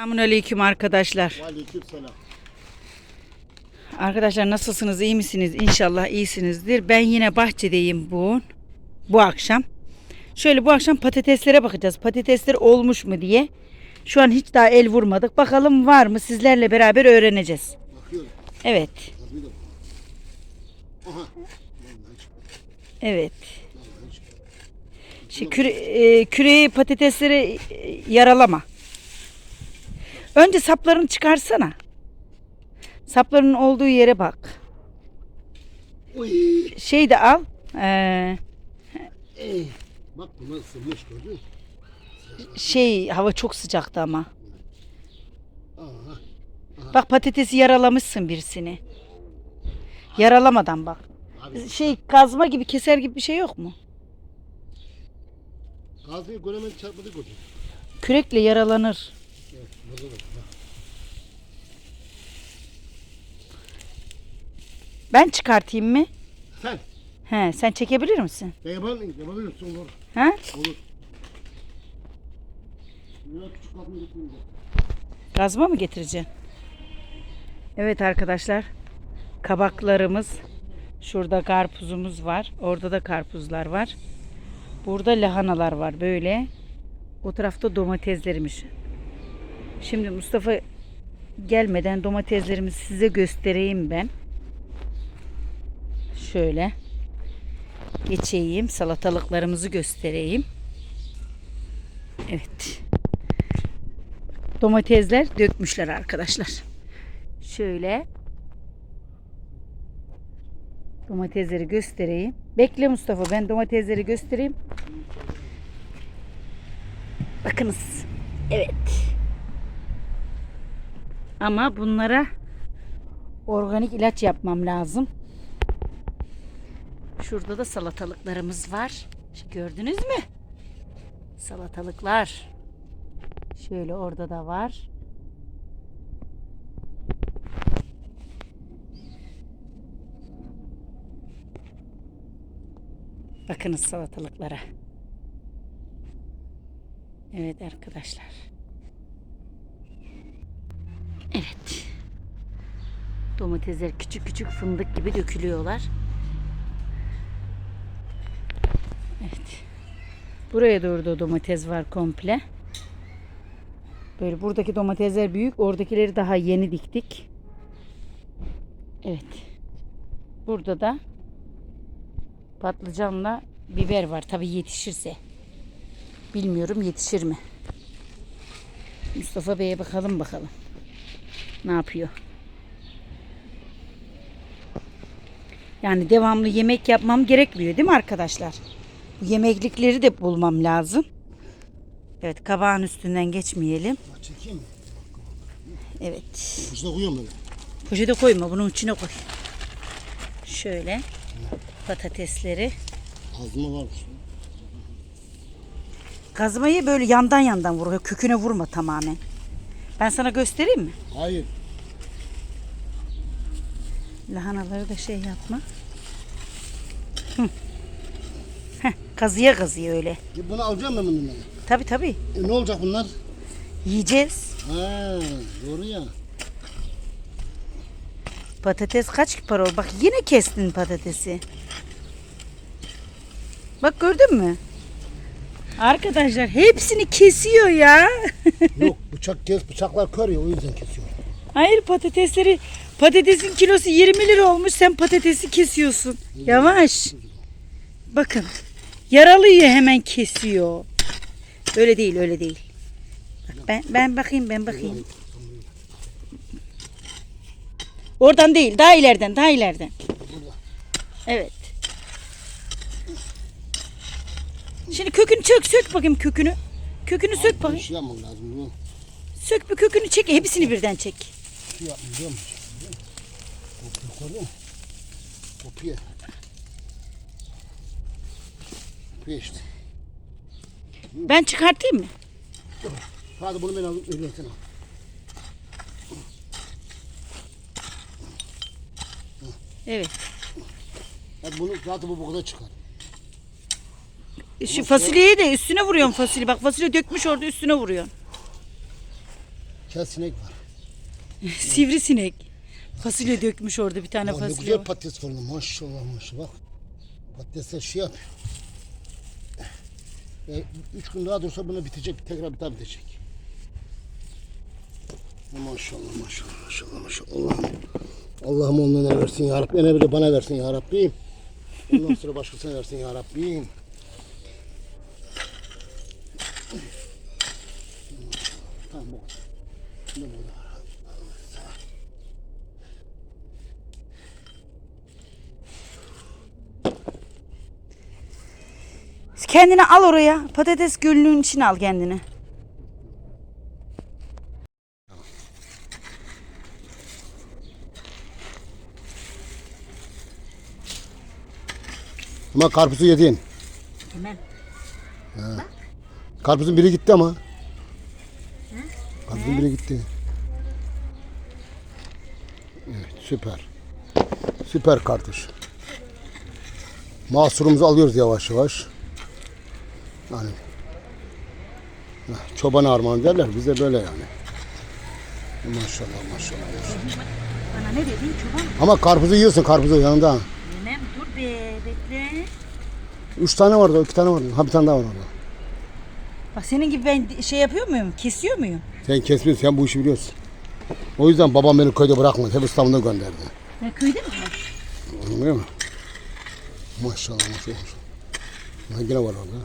Selamünaleyküm arkadaşlar. Aleyküm selam. Arkadaşlar nasılsınız? iyi misiniz? İnşallah iyisinizdir. Ben yine bahçedeyim bu bu akşam. Şöyle bu akşam patateslere bakacağız. Patatesler olmuş mu diye. Şu an hiç daha el vurmadık. Bakalım var mı? Sizlerle beraber öğreneceğiz. Bakıyorum. Evet. Aha. Evet. Şimdi küre, e, küreği patatesleri e, yaralama. Önce saplarını çıkarsana. Saplarının olduğu yere bak. Uy. Şey de al. Ee, Ey. Bak bunlar ısınmış gördün mü? şey hava çok sıcaktı ama. Aha. Bak patatesi yaralamışsın birisini. Yaralamadan bak. Abi Şey kazma gibi keser gibi bir şey yok mu? gazmayı göremedik çarpmadık gördün. Kürekle yaralanır. Evet. Burada bak. bak. Ben çıkartayım mı? Sen. He, sen çekebilir misin? Ben yapalım. Yapabilirsin olur. Ha? Olur. Küçük gitmeyecek. Kazma mı getireceksin? Evet arkadaşlar. Kabaklarımız. Şurada karpuzumuz var. Orada da karpuzlar var. Burada lahanalar var böyle. O tarafta domateslerimiz. Şimdi Mustafa gelmeden domateslerimizi size göstereyim ben. Şöyle geçeyim. Salatalıklarımızı göstereyim. Evet. Domatesler dökmüşler arkadaşlar. Şöyle domatesleri göstereyim. Bekle Mustafa ben domatesleri göstereyim. Bakınız. Evet. Ama bunlara organik ilaç yapmam lazım. Şurada da salatalıklarımız var. Gördünüz mü? Salatalıklar. Şöyle orada da var. Bakınız salatalıklara. Evet arkadaşlar. Evet. Domatesler küçük küçük fındık gibi dökülüyorlar. Evet. Buraya doğru da domates var komple. Böyle buradaki domatesler büyük, oradakileri daha yeni diktik. Evet. Burada da patlıcanla biber var. Tabii yetişirse. Bilmiyorum yetişir mi? Mustafa Bey'e bakalım bakalım. Ne yapıyor? Yani devamlı yemek yapmam gerekmiyor değil mi arkadaşlar? Bu yemeklikleri de bulmam lazım. Evet kabağın üstünden geçmeyelim. Çekeyim mi? Evet. Kuşuna koyuyorum böyle. Poşete koyma bunun içine koy. Şöyle patatesleri. Ağzıma varmış. Kazmayı böyle yandan yandan vur. Köküne vurma tamamen. Ben sana göstereyim mi? Hayır. Lahanaları da şey yapma. Hı. Heh, kazıya kazıya öyle. Ya Bunu alacağım ben bundan. Tabi tabi. E, ne olacak bunlar? Yiyeceğiz. Ha, doğru ya. Patates kaç para oldu? Bak yine kestin patatesi. Bak gördün mü? Arkadaşlar hepsini kesiyor ya. Yok bıçak kes bıçaklar kör ya o yüzden kesiyor. Hayır patatesleri patatesin kilosu 20 lira olmuş sen patatesi kesiyorsun. Yavaş. Bakın. Yaralıyor hemen kesiyor. Öyle değil öyle değil. Bak ben ben bakayım ben bakayım. Oradan değil daha ileriden daha ileriden. Evet. Şimdi kökünü sök sök bakayım kökünü. Kökünü sök Bir bakayım. şey yapmam lazım. Bu Sök bir kökünü çek hepsini birden çek. şey yapmam biliyor musun? Kopuyor koyuyor mu? Kopuyor. Kopuyor işte. Ben çıkartayım mı? Hadi bunu ben alayım. Öyleysen al. Evet. Hadi bunu zaten bu bu kadar çıkar. Şu fasulyeyi de üstüne vuruyorsun fasulye. Bak fasulye dökmüş orada üstüne vuruyorsun. Kel sinek var. Sivrisinek. Fasulye dökmüş orada bir tane Ya ne fasulye. güzel var. patates fırını maşallah maşallah bak. Patatesler şey yapıyor. E, üç gün daha dursa bunu bitecek. Tekrar bir daha bitecek. Maşallah maşallah maşallah maşallah. Allah'ım. Allah'ım onlara versin ya Rabbi. Ene bile bana versin ya Rabbim. Ondan sonra başkasına versin ya Rabbim. Tamam bu. Bu bu. Kendini al oraya. Patates gölünün içine al kendini. Ama karpuzu yedin. Hemen. Karpuzun biri gitti ama. Karpuzun biri gitti. Evet süper. Süper kartuş. Mahsurumuzu alıyoruz yavaş yavaş. Yani çoban armağan derler bize böyle yani. Maşallah maşallah. maşallah. Bana ne dedin çoban? Ama karpuzu yiyorsun karpuzu yanında. Yemem dur be bekle. Üç tane vardı, iki tane vardı. Ha bir tane daha var orada. Bak senin gibi ben şey yapıyor muyum? Kesiyor muyum? Sen kesmiyorsun, sen bu işi biliyorsun. O yüzden babam beni köyde bırakmadı. Hep İstanbul'a gönderdi. Ya köyde mi? Anlıyor musun? Maşallah maşallah. Ha, yine var orada.